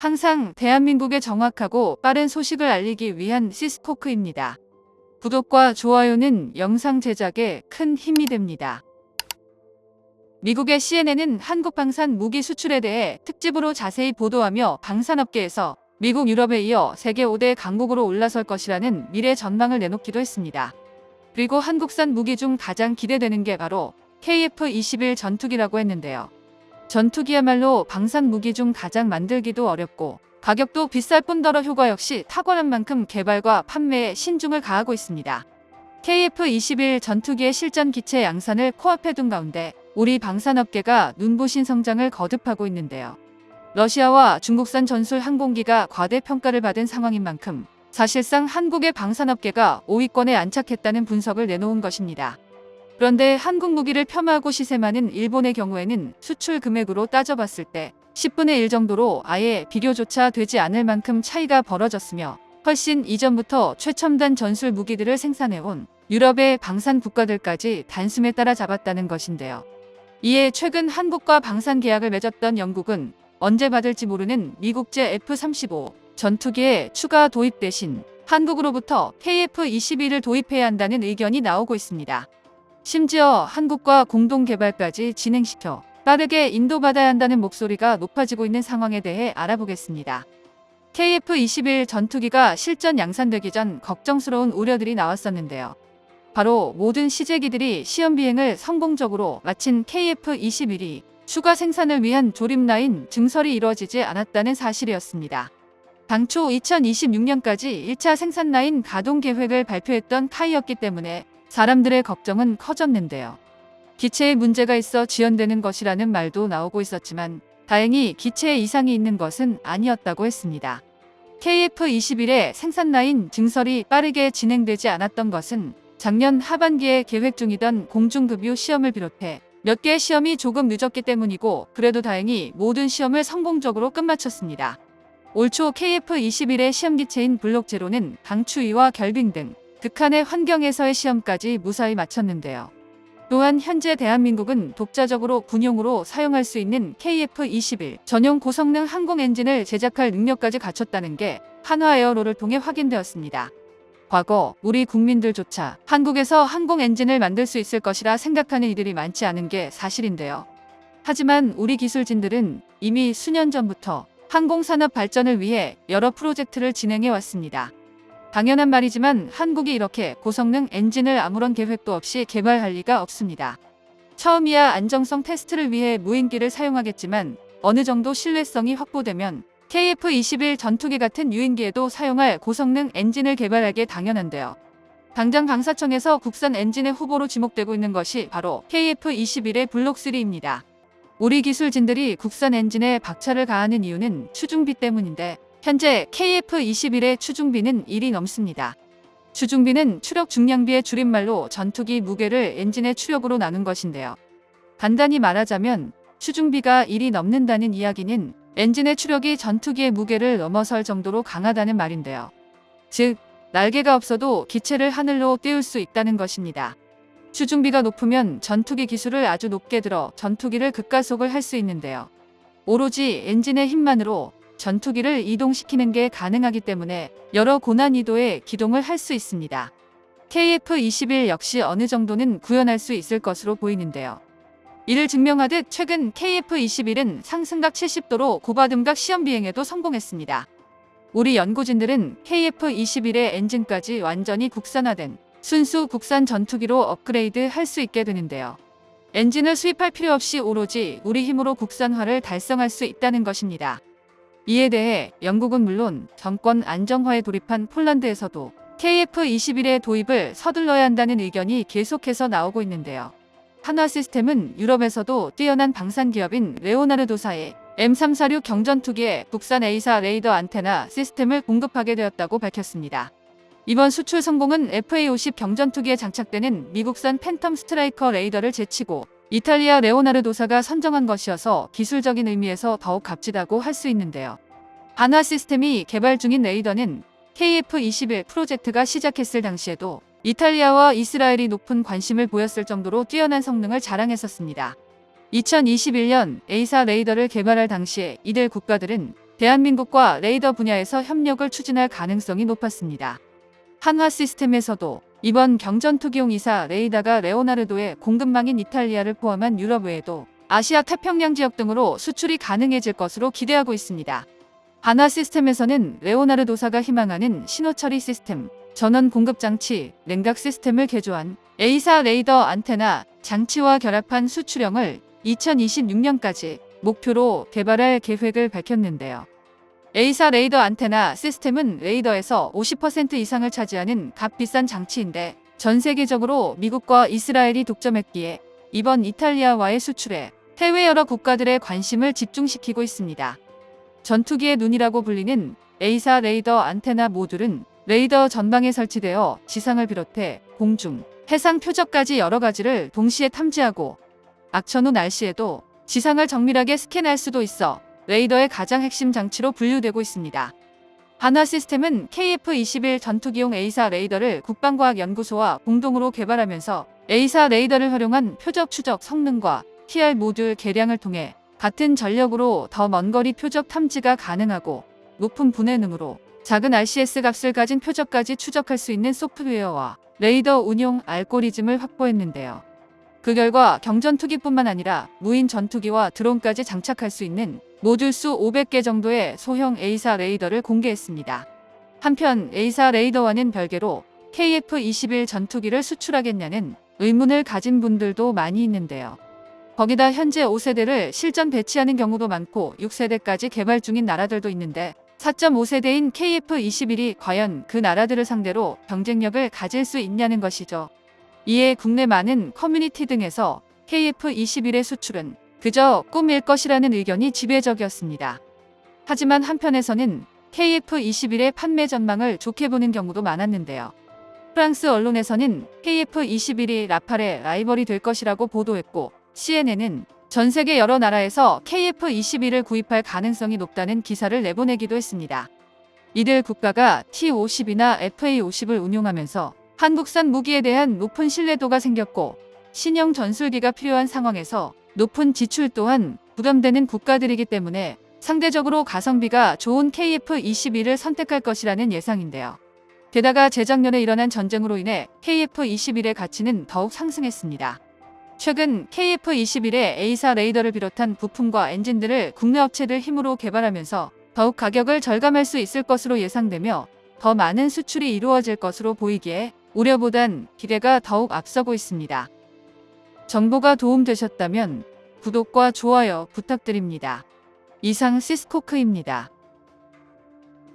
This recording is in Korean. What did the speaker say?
항상 대한민국의 정확하고 빠른 소식을 알리기 위한 시스코크입니다. 구독과 좋아요는 영상 제작에 큰 힘이 됩니다. 미국의 CNN은 한국 방산 무기 수출에 대해 특집으로 자세히 보도하며 방산업계에서 미국, 유럽에 이어 세계 5대 강국으로 올라설 것이라는 미래 전망을 내놓기도 했습니다. 그리고 한국산 무기 중 가장 기대되는 게 바로 KF-21 전투기라고 했는데요. 전투기야말로 방산 무기 중 가장 만들기도 어렵고 가격도 비쌀 뿐더러 효과 역시 탁월한 만큼 개발과 판매에 신중을 가하고 있습니다. KF-21 전투기의 실전 기체 양산을 코앞에 둔 가운데 우리 방산업계가 눈부신 성장을 거듭하고 있는데요. 러시아와 중국산 전술 항공기가 과대평가를 받은 상황인 만큼 사실상 한국의 방산업계가 5위권에 안착했다는 분석을 내놓은 것입니다. 그런데 한국 무기를 폄하하고 시샘하는 일본의 경우에는 수출 금액으로 따져봤을 때 10분의 1 정도로 아예 비교조차 되지 않을 만큼 차이가 벌어졌으며 훨씬 이전부터 최첨단 전술 무기들을 생산해온 유럽의 방산 국가들까지 단숨에 따라잡았다는 것인데요. 이에 최근 한국과 방산 계약을 맺었던 영국은 언제 받을지 모르는 미국제 F-35 전투기의 추가 도입 대신 한국으로부터 KF-21을 도입해야 한다는 의견이 나오고 있습니다. 심지어 한국과 공동 개발까지 진행시켜 빠르게 인도받아야 한다는 목소리가 높아지고 있는 상황에 대해 알아보겠습니다. KF-21 전투기가 실전 양산되기 전 걱정스러운 우려들이 나왔었는데요. 바로 모든 시제기들이 시험 비행을 성공적으로 마친 KF-21이 추가 생산을 위한 조립 라인 증설이 이루어지지 않았다는 사실이었습니다. 당초 2026년까지 1차 생산 라인 가동 계획을 발표했던 카이였기 때문에 사람들의 걱정은 커졌는데요. 기체에 문제가 있어 지연되는 것이라는 말도 나오고 있었지만 다행히 기체에 이상이 있는 것은 아니었다고 했습니다. KF-21의 생산 라인 증설이 빠르게 진행되지 않았던 것은 작년 하반기에 계획 중이던 공중급유 시험을 비롯해 몇 개의 시험이 조금 늦었기 때문이고 그래도 다행히 모든 시험을 성공적으로 끝마쳤습니다. 올 초 KF-21의 시험기체인 블록 제로는 강추위와 결빙 등 극한의 환경에서의 시험까지 무사히 마쳤는데요. 또한 현재 대한민국은 독자적으로 군용으로 사용할 수 있는 KF-21 전용 고성능 항공 엔진을 제작할 능력까지 갖췄다는 게 한화 에어로를 통해 확인되었습니다. 과거 우리 국민들조차 한국에서 항공 엔진을 만들 수 있을 것이라 생각하는 이들이 많지 않은 게 사실인데요. 하지만 우리 기술진들은 이미 수년 전부터 항공산업 발전을 위해 여러 프로젝트를 진행해 왔습니다. 당연한 말이지만 한국이 이렇게 고성능 엔진을 아무런 계획도 없이 개발할 리가 없습니다. 처음이야 안정성 테스트를 위해 무인기를 사용하겠지만 어느 정도 신뢰성이 확보되면 KF-21 전투기 같은 유인기에도 사용할 고성능 엔진을 개발하게 당연한데요. 당장 강사청에서 국산 엔진의 후보로 지목되고 있는 것이 바로 KF-21의 블록3입니다. 우리 기술진들이 국산 엔진에 박차를 가하는 이유는 추중비 때문인데 현재 KF-21의 추중비는 1이 넘습니다. 추중비는 추력 중량비의 줄임말로 전투기 무게를 엔진의 추력으로 나눈 것인데요. 간단히 말하자면 추중비가 1이 넘는다는 이야기는 엔진의 추력이 전투기의 무게를 넘어설 정도로 강하다는 말인데요. 즉, 날개가 없어도 기체를 하늘로 띄울 수 있다는 것입니다. 추중비가 높으면 전투기 기술을 아주 높게 들어 전투기를 급가속을 할 수 있는데요. 오로지 엔진의 힘만으로 전투기를 이동시키는 게 가능하기 때문에 여러 고난이도의 기동을 할 수 있습니다. KF-21 역시 어느 정도는 구현할 수 있을 것으로 보이는데요. 이를 증명하듯 최근 KF-21은 상승각 70도로 고바등각 시험 비행에도 성공했습니다. 우리 연구진들은 KF-21의 엔진까지 완전히 국산화된 순수 국산 전투기로 업그레이드 할 수 있게 되는데요. 엔진을 수입할 필요 없이 오로지 우리 힘으로 국산화를 달성할 수 있다는 것입니다. 이에 대해 영국은 물론 정권 안정화에 돌입한 폴란드에서도 KF-21의 도입을 서둘러야 한다는 의견이 계속해서 나오고 있는데요. 한화 시스템은 유럽에서도 뛰어난 방산 기업인 레오나르도사의 M346 경전투기에 국산 A사 레이더 안테나 시스템을 공급하게 되었다고 밝혔습니다. 이번 수출 성공은 FA50 경전투기에 장착되는 미국산 팬텀 스트라이커 레이더를 제치고 이탈리아 레오나르도사가 선정한 것이어서 기술적인 의미에서 더욱 값지다고 할 수 있는데요. 한화 시스템이 개발 중인 레이더는 KF-21 프로젝트가 시작했을 당시에도 이탈리아와 이스라엘이 높은 관심을 보였을 정도로 뛰어난 성능을 자랑했었습니다. 2021년 A사 레이더를 개발할 당시에 이들 국가들은 대한민국과 레이더 분야에서 협력을 추진할 가능성이 높았습니다. 한화 시스템에서도 이번 경전투기용 이사 레이더가 레오나르도의 공급망인 이탈리아를 포함한 유럽 외에도 아시아 태평양 지역 등으로 수출이 가능해질 것으로 기대하고 있습니다. 한화 시스템에서는 레오나르도사가 희망하는 신호처리 시스템, 전원 공급 장치, 냉각 시스템을 개조한 A사 레이더 안테나 장치와 결합한 수출형을 2026년까지 목표로 개발할 계획을 밝혔는데요. A사 레이더 안테나 시스템은 레이더에서 50% 이상을 차지하는 값비싼 장치인데 전 세계적으로 미국과 이스라엘이 독점했기에 이번 이탈리아와의 수출에 해외 여러 국가들의 관심을 집중시키고 있습니다. 전투기의 눈이라고 불리는 A사 레이더 안테나 모듈은 레이더 전방에 설치되어 지상을 비롯해 공중, 해상 표적까지 여러 가지를 동시에 탐지하고 악천 후 날씨에도 지상을 정밀하게 스캔할 수도 있어 레이더의 가장 핵심 장치로 분류되고 있습니다. 한화 시스템은 KF-21 전투기용 A사 레이더를 국방과학연구소와 공동으로 개발하면서 A사 레이더를 활용한 표적 추적 성능과 TR 모듈 개량을 통해 같은 전력으로 더 먼 거리 표적 탐지가 가능하고 높은 분해 능으로 작은 RCS 값을 가진 표적까지 추적할 수 있는 소프트웨어와 레이더 운용 알고리즘을 확보했는데요. 그 결과 경전투기뿐만 아니라 무인 전투기와 드론까지 장착할 수 있는 모듈 수 500개 정도의 소형 A사 레이더를 공개했습니다. 한편 A사 레이더와는 별개로 KF-21 전투기를 수출하겠냐는 의문을 가진 분들도 많이 있는데요. 거기다 현재 5세대를 실전 배치하는 경우도 많고 6세대까지 개발 중인 나라들도 있는데 4.5세대인 KF-21이 과연 그 나라들을 상대로 경쟁력을 가질 수 있냐는 것이죠. 이에 국내 많은 커뮤니티 등에서 KF-21의 수출은 그저 꿈일 것이라는 의견이 지배적이었습니다. 하지만 한편에서는 KF-21의 판매 전망을 좋게 보는 경우도 많았는데요. 프랑스 언론에서는 KF-21이 라팔의 라이벌이 될 것이라고 보도했고 CNN은 전 세계 여러 나라에서 KF-21을 구입할 가능성이 높다는 기사를 내보내기도 했습니다. 이들 국가가 T-50이나 FA-50을 운용하면서 한국산 무기에 대한 높은 신뢰도가 생겼고 신형 전술기가 필요한 상황에서 높은 지출 또한 부담되는 국가들이기 때문에 상대적으로 가성비가 좋은 KF-21을 선택할 것이라는 예상인데요. 게다가 재작년에 일어난 전쟁으로 인해 KF-21의 가치는 더욱 상승했습니다. 최근 KF-21의 A사 레이더를 비롯한 부품과 엔진들을 국내 업체들 힘으로 개발하면서 더욱 가격을 절감할 수 있을 것으로 예상되며 더 많은 수출이 이루어질 것으로 보이기에 우려보단 기대가 더욱 앞서고 있습니다. 정보가 도움되셨다면 구독과 좋아요 부탁드립니다. 이상 시스코크입니다.